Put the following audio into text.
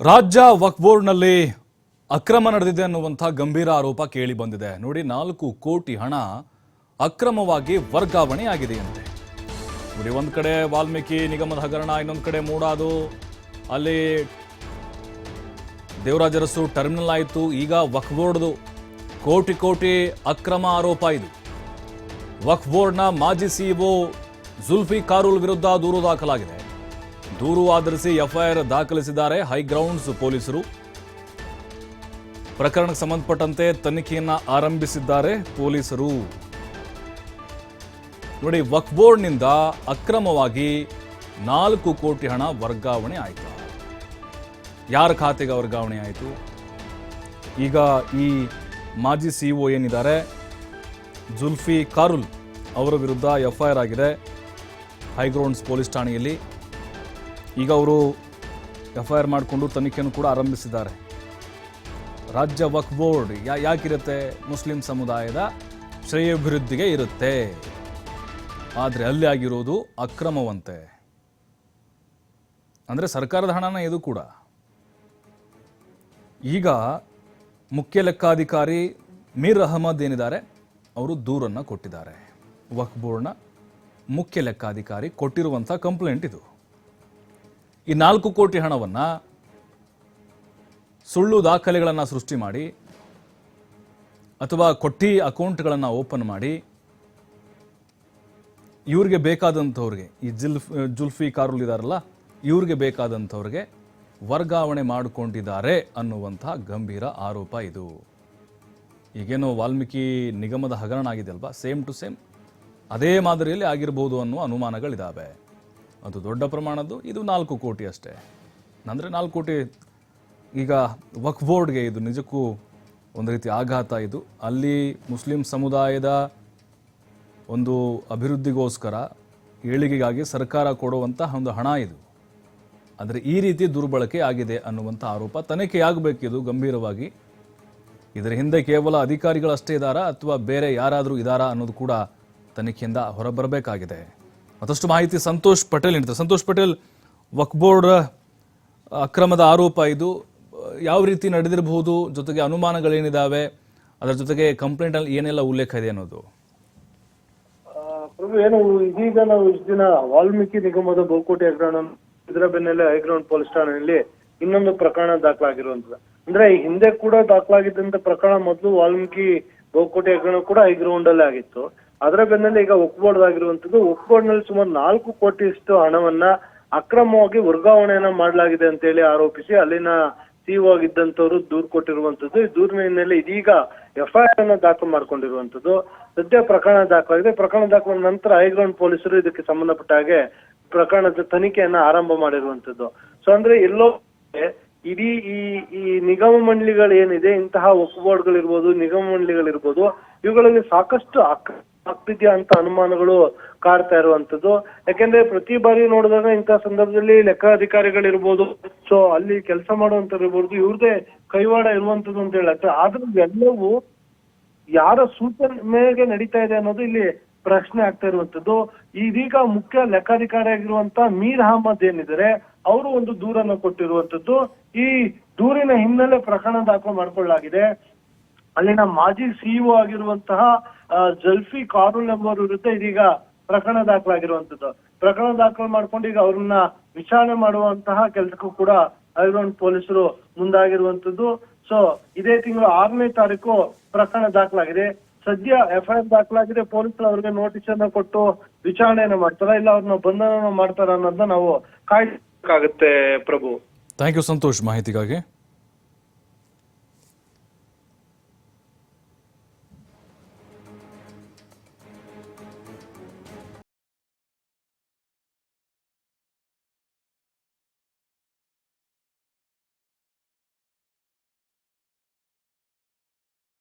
ರಾಜ್ಯ ವಕ್ ಬೋರ್ಡ್ನಲ್ಲಿ ಅಕ್ರಮ ನಡೆದಿದೆ ಅನ್ನುವಂಥ ಗಂಭೀರ ಆರೋಪ ಕೇಳಿ ಬಂದಿದೆ. ನೋಡಿ, ನಾಲ್ಕು ಕೋಟಿ ಹಣ ಅಕ್ರಮವಾಗಿ ವರ್ಗಾವಣೆ ಆಗಿದೆಯಂತೆ ನೋಡಿ, ಒಂದು ಕಡೆ ವಾಲ್ಮೀಕಿ ನಿಗಮದ ಹಗರಣ, ಇನ್ನೊಂದು ಕಡೆ ಮೂಡಾದು. ಅಲ್ಲಿ ದೇವರಾಜರಸು ಟರ್ಮಿನಲ್ ಆಯಿತು. ಈಗ ವಕ್ ಬೋರ್ಡ್ದು ಕೋಟಿ ಕೋಟಿ ಅಕ್ರಮ ಆರೋಪ ಇದು. ವಕ್ ಬೋರ್ಡ್ನ ಮಾಜಿ ಸಿಇಒ ಜುಲ್ಫಿ ಕಾರೂಲ್ ವಿರುದ್ಧ ದೂರು ದಾಖಲಾಗಿದೆ. ದೂರು ಆಧರಿಸಿ ಎಫ್ಐಆರ್ ದಾಖಲಿಸಿದ್ದಾರೆ ಹೈಗ್ರೌಂಡ್ಸ್ ಪೊಲೀಸರು. ಪ್ರಕರಣಕ್ಕೆ ಸಂಬಂಧಪಟ್ಟಂತೆ ತನಿಖೆಯನ್ನು ಆರಂಭಿಸಿದ್ದಾರೆ ಪೊಲೀಸರು. ನೋಡಿ ವಕ್ ಬೋರ್ಡ್ನಿಂದ ಅಕ್ರಮವಾಗಿ ನಾಲ್ಕು ಕೋಟಿ ಹಣ ವರ್ಗಾವಣೆ ಆಯಿತು. ಯಾರ ಖಾತೆಗೆ ವರ್ಗಾವಣೆ ಆಯಿತು? ಈಗ ಈ ಮಾಜಿ ಸಿ ಒ ಏನಿದ್ದಾರೆ? ಜುಲ್ಫಿ ಕಾರುಲ್ ಅವರ ವಿರುದ್ಧ ಎಫ್ಐಆರ್ ಆಗಿದೆ ಹೈಗ್ರೌಂಡ್ಸ್ ಪೊಲೀಸ್ ಠಾಣೆಯಲ್ಲಿ. ಈಗ ಅವರು ಎಫ್ಐಆರ್ ಮಾಡಿಕೊಂಡು ತನಿಖೆಯನ್ನು ಕೂಡ ಆರಂಭಿಸಿದ್ದಾರೆ. ರಾಜ್ಯ ವಕ್ ಬೋರ್ಡ್ ಯಾ, ಯಾಕಿರುತ್ತೆ? ಮುಸ್ಲಿಂ ಸಮುದಾಯದ ಶ್ರೇಯೋಭಿವೃದ್ಧಿಗೆ ಇರುತ್ತೆ. ಆದರೆ ಅಲ್ಲಿ ಆಗಿರೋದು ಅಕ್ರಮವಂತೆ. ಅಂದರೆ ಸರ್ಕಾರದ ಹಣನ ಇದು ಕೂಡ. ಈಗ ಮುಖ್ಯ ಲೆಕ್ಕಾಧಿಕಾರಿ ಮೀರ್ ಅಹಮದ್ ಏನಿದ್ದಾರೆ? ಅವರು ದೂರನ್ನು ಕೊಟ್ಟಿದ್ದಾರೆ. ವಕ್ ಬೋರ್ಡ್ನ ಮುಖ್ಯ ಲೆಕ್ಕಾಧಿಕಾರಿ ಕೊಟ್ಟಿರುವಂಥ ಕಂಪ್ಲೇಂಟ್ ಇದು. ಈ ನಾಲ್ಕು ಕೋಟಿ ಹಣವನ್ನು ಸುಳ್ಳು ದಾಖಲೆಗಳನ್ನು ಸೃಷ್ಟಿ ಮಾಡಿ ಅಥವಾ ಕೊಟ್ಟಿ ಅಕೌಂಟ್ಗಳನ್ನು ಓಪನ್ ಮಾಡಿ ಇವ್ರಿಗೆ ಬೇಕಾದಂಥವ್ರಿಗೆ, ಈ ಜುಲ್ಫ್, ಜುಲ್ಫಿ ಕಾರುಲ್ ಇದಾರಲ್ಲ, ಇವ್ರಿಗೆ ಬೇಕಾದಂಥವ್ರಿಗೆ ವರ್ಗಾವಣೆ ಮಾಡಿಕೊಂಡಿದ್ದಾರೆ ಅನ್ನುವಂಥ ಗಂಭೀರ ಆರೋಪ ಇದು. ಈಗೇನೋ ವಾಲ್ಮೀಕಿ ನಿಗಮದ ಹಗರಣ ಆಗಿದೆ ಅಲ್ವಾ ಸೇಮ್ ಟು ಸೇಮ್. ಅದೇ ಮಾದರಿಯಲ್ಲಿ ಆಗಿರ್ಬೋದು ಅನ್ನುವ ಅನುಮಾನಗಳಿದ್ದಾವೆ ಅದು ದೊಡ್ಡ ಪ್ರಮಾಣದ್ದು, ಇದು ನಾಲ್ಕು ಕೋಟಿ ಅಷ್ಟೇ. ಅಂದರೆ ನಾಲ್ಕು ಕೋಟಿ, ಈಗ ವಕ್ ಬೋರ್ಡ್ಗೆ ಇದು ನಿಜಕ್ಕೂ ಒಂದು ರೀತಿ ಆಘಾತ ಇದು. ಅಲ್ಲಿ ಮುಸ್ಲಿಂ ಸಮುದಾಯದ ಒಂದು ಅಭಿವೃದ್ಧಿಗೋಸ್ಕರ ಏಳಿಗೆಗಾಗಿ ಸರ್ಕಾರ ಕೊಡುವಂತಹ ಒಂದು ಹಣ ಇದು. ಆದರೆ ಈ ರೀತಿ ದುರ್ಬಳಕೆ ಆಗಿದೆ ಅನ್ನುವಂಥ ಆರೋಪ ತನಿಖೆಯಾಗಬೇಕಿದು ಗಂಭೀರವಾಗಿ. ಇದರ ಹಿಂದೆ ಕೇವಲ ಅಧಿಕಾರಿಗಳಷ್ಟೇ ಇದ್ದಾರಾ ಅಥವಾ ಬೇರೆ ಯಾರಾದರೂ ಇದ್ದಾರಾ ಅನ್ನೋದು ಕೂಡ ತನಿಖೆಯಿಂದ ಹೊರಬರಬೇಕಾಗಿದೆ. ಮತ್ತಷ್ಟು ಮಾಹಿತಿ ಸಂತೋಷ್ ಪಟೇಲ್ ನೀಡ್ತಾರೆ ಸಂತೋಷ್ ಪಟೇಲ್ ವಕ್ಬೋರ್ಡ್ ಅಕ್ರಮದ ಆರೋಪ ಇದು. ಯಾವ ರೀತಿ ನಡೆದಿರಬಹುದು, ಜೊತೆಗೆ ಅನುಮಾನಗಳೇನಿದ್ದಾವೆ ಅದರ ಜೊತೆಗೆ ಕಂಪ್ಲೇಂಟಲ್ಲಿ ಏನೆಲ್ಲ ಉಲ್ಲೇಖ ಇದೆ ಅನ್ನೋದು. ಪ್ರಭು, ಏನು, ಇದೀಗ ನಾವು ಇಷ್ಟು ದಿನ ವಾಲ್ಮೀಕಿ ನಿಗಮದ ಬಹುಕೋಟಿ ಹಗರಣ ಇದರ ಬೆನ್ನಲ್ಲೇ ಹೈಗ್ರೌಂಡ್ ಪೊಲೀಸ್ ಠಾಣೆಯಲ್ಲಿ ಇನ್ನೊಂದು ಪ್ರಕರಣ ದಾಖಲಾಗಿರುವಂತದ್ದು ಅಂದ್ರೆ ಹಿಂದೆ ಕೂಡ ದಾಖಲಾಗಿದ್ದಂತ ಪ್ರಕರಣ ಮೊದಲು ವಾಲ್ಮೀಕಿ ಬಹುಕೋಟಿ ಹಗರಣ ಕೂಡ ಹೈಗ್ರೌಂಡ್ ಅಲ್ಲೇ ಆಗಿತ್ತು. ಅದರ ಬೆನ್ನಲ್ಲೇ ಈಗ ಒಕ್ಬೋರ್ಡ್ ಆಗಿರುವಂತದ್ದು ಒಕ್ಬೋರ್ಡ್ನಲ್ಲಿ ಸುಮಾರು ನಾಲ್ಕು ಕೋಟಿಯಷ್ಟು ಹಣವನ್ನ ಅಕ್ರಮವಾಗಿ ವರ್ಗಾವಣೆಯನ್ನ ಮಾಡಲಾಗಿದೆ ಅಂತ ಹೇಳಿ ಆರೋಪಿಸಿ ಅಲ್ಲಿನ ಸಿಇಒ ಆಗಿದ್ದಂತವರು ದೂರು ಕೊಟ್ಟಿರುವಂತದ್ದು ಈ ದೂರಿನ ಹಿನ್ನೆಲೆ ಇದೀಗ ಎಫ್ಐಆರ್ ಅನ್ನ ದಾಖಲು ಮಾಡ್ಕೊಂಡಿರುವಂತದ್ದು ಸದ್ಯ ಪ್ರಕರಣ ದಾಖಲಾಗಿದೆ. ಪ್ರಕರಣ ದಾಖಲಾದ ನಂತರ ಹೈಗ್ರೌಂಡ್ ಪೊಲೀಸರು ಇದಕ್ಕೆ ಸಂಬಂಧಪಟ್ಟ ಹಾಗೆ ಪ್ರಕರಣದ ತನಿಖೆಯನ್ನ ಆರಂಭ ಮಾಡಿರುವಂತದ್ದು ಸೊ, ಅಂದ್ರೆ ಎಲ್ಲೋ ಇಡೀ ಈ ಈ ನಿಗಮ ಮಂಡಳಿಗಳು ಏನಿದೆ ಇಂತಹ ಒಕ್ಕಬೋರ್ಡ್ಗಳಿರ್ಬೋದು ನಿಗಮ ಮಂಡಳಿಗಳಿರ್ಬೋದು, ಇವುಗಳಲ್ಲಿ ಸಾಕಷ್ಟು ಅಕ್ರಮ ಆಗ್ತಿದ್ಯಾ ಅಂತ ಅನುಮಾನಗಳು ಕಾಡ್ತಾ ಇರುವಂತದ್ದು ಯಾಕೆಂದ್ರೆ ಪ್ರತಿ ಬಾರಿ ನೋಡಿದಾಗ ಇಂತಹ ಸಂದರ್ಭದಲ್ಲಿ ಲೆಕ್ಕಾಧಿಕಾರಿಗಳಿರ್ಬೋದು, ಸೊ ಅಲ್ಲಿ ಕೆಲಸ ಇರ್ಬೋದು, ಇವ್ರದೇ ಕೈವಾಡ ಇರುವಂತದ್ದು ಅಂತ ಹೇಳತ್ತೆ ಆದ್ರೂ ಎಲ್ಲವೂ ಯಾರ ಸೂಚನೆ ಮೇರೆಗೆ ನಡೀತಾ ಇದೆ ಅನ್ನೋದು ಇಲ್ಲಿ ಪ್ರಶ್ನೆ ಆಗ್ತಾ ಇರುವಂತದ್ದು ಇದೀಗ ಮುಖ್ಯ ಲೆಕ್ಕಾಧಿಕಾರಿ ಆಗಿರುವಂತ ಮೀರ್ ಅಹಮದ್ ಏನಿದ್ದಾರೆ, ಅವರು ಒಂದು ದೂರನ್ನ ಕೊಟ್ಟಿರುವಂತದ್ದು ಈ ದೂರಿನ ಹಿನ್ನೆಲೆ ಪ್ರಕರಣ ದಾಖಲು ಮಾಡ್ಕೊಳ್ಳಲಾಗಿದೆ. ಅಲ್ಲಿನ ಮಾಜಿ ಸಿಇಒ ಆಗಿರುವಂತಹ ಜಲ್ಫಿ ಕಾರುಲ್ ಎಂಬುವರ ವಿರುದ್ಧ ಇದೀಗ ಪ್ರಕರಣ ದಾಖಲಾಗಿರುವಂತದ್ದು ಪ್ರಕರಣ ದಾಖಲು ಮಾಡ್ಕೊಂಡು ಈಗ ಅವ್ರನ್ನ ವಿಚಾರಣೆ ಮಾಡುವಂತಹ ಕೆಲಸಕ್ಕೂ ಕೂಡ ಐರೋನ್ ಪೊಲೀಸರು ಮುಂದಾಗಿರುವಂತದ್ದು ಸೊ ಇದೇ ತಿಂಗಳು ಆರನೇ ತಾರೀಕು ಪ್ರಕರಣ ದಾಖಲಾಗಿದೆ. ಸದ್ಯ ಎಫ್ಐಆರ್ ದಾಖಲಾಗಿದೆ. ಪೊಲೀಸರು ಅವ್ರಿಗೆ ನೋಟಿಸ್ ಅನ್ನ ಕೊಟ್ಟು ವಿಚಾರಣೆಯನ್ನು ಮಾಡ್ತಾರ. ಇಲ್ಲ ಅವ್ರನ್ನ ಬಂಧನ ಮಾಡ್ತಾರ ಅನ್ನೋದನ್ನ ನಾವು ಕಾಯ್ಬೇಕಾಗುತ್ತೆ ಪ್ರಭು. ಥ್ಯಾಂಕ್ ಯು ಸಂತೋಷ್ ಮಾಹಿತಿಗಾಗಿ.